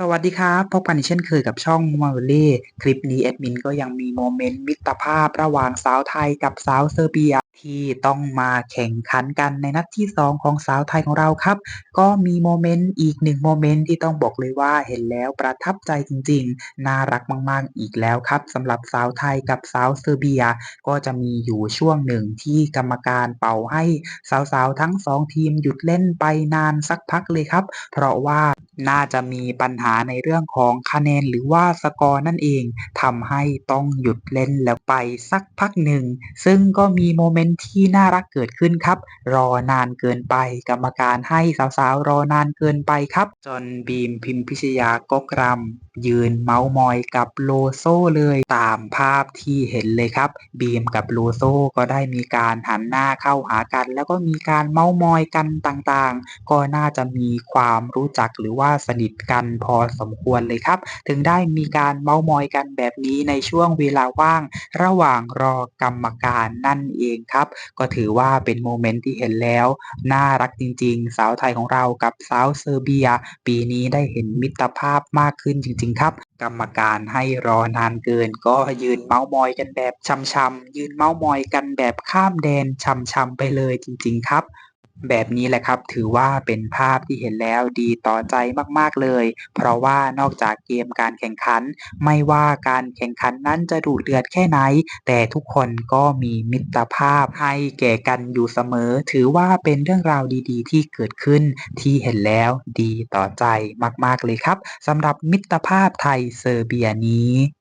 สวัสดีครับ พบกันอีกเช่นเคยกับช่องมาเวเล่คลิปนี้แอดมินก็ยังมีโมเมนต์มิตรภาพระหว่างสาวไทยกับสาวเซอร์เบีย ที่ต้องมาแข่งขันกันในนัดที่ 2 ของสาวไทยของเราครับ ก็มีโมเมนต์อีกหนึ่งโมเมนต์ที่ต้องบอกเลยว่าเห็นแล้วประทับใจจริงๆ น่ารักมากๆอีกแล้วครับสำหรับสาวไทยกับสาวเซอร์เบีย ก็จะมีอยู่ช่วงหนึ่งที่กรรมการเป่าให้สาวๆทั้งสองทีมหยุดเล่นไปนานสักพักเลยครับ เพราะว่าน่าจะมีปัญหาในเรื่องของคะแนนหรือว่าสกอร์นั่นเองทำให้ต้องหยุดเล่นแล้วไปสักพักหนึ่งซึ่งก็มีโมเมนต์ที่น่ารักเกิดขึ้นครับ รอนานเกินไป กรรมการให้สาวๆ รอนานเกินไปครับ จนบีมพิมพิชยากกรำยืนเมาส์มอยกับโลโซเลยตามภาพที่เห็นเลยครับ บีมกับโลโซก็ได้มีการหันหน้าเข้าหากัน แล้วก็มีการเมาส์มอยกันต่างๆ ก็น่าจะมีความรู้จักหรือว่าสนิทกันพอสมควรเลยครับ ถึงได้มีการเมาส์มอยกันแบบนี้ในช่วงเวลาว่าง ระหว่างรอกรรมการนั่นเองครับครับ ก็ถือว่าเป็นโมเมนต์ที่เห็นแล้ว น่ารักจริง ๆ สาวไทยของเรากับสาวเซอร์เบีย ปีนี้ได้เห็นมิตรภาพมากขึ้นจริง ๆ ครับกรรมการให้รอนานเกิน ก็ยืนเมาส์มอยกันแบบช้ำๆยืนเมาส์มอยกันแบบข้ามแดนช้ำๆไปเลยจริง ๆ ครับ แบบนี้แหละครับ ถือว่าเป็นภาพที่เห็นแล้วดีต่อใจมากๆเลย เพราะว่านอกจากเกมการแข่งขัน ไม่ว่าการแข่งขันนั้นจะดุเดือดแค่ไหน แต่ทุกคนก็มีมิตรภาพให้แก่กันอยู่เสมอ ถือว่าเป็นเรื่องราวดีๆ ที่เกิดขึ้น ที่เห็นแล้วดีต่อใจมากๆเลยครับสำหรับมิตรภาพไทยเซอร์เบียนี้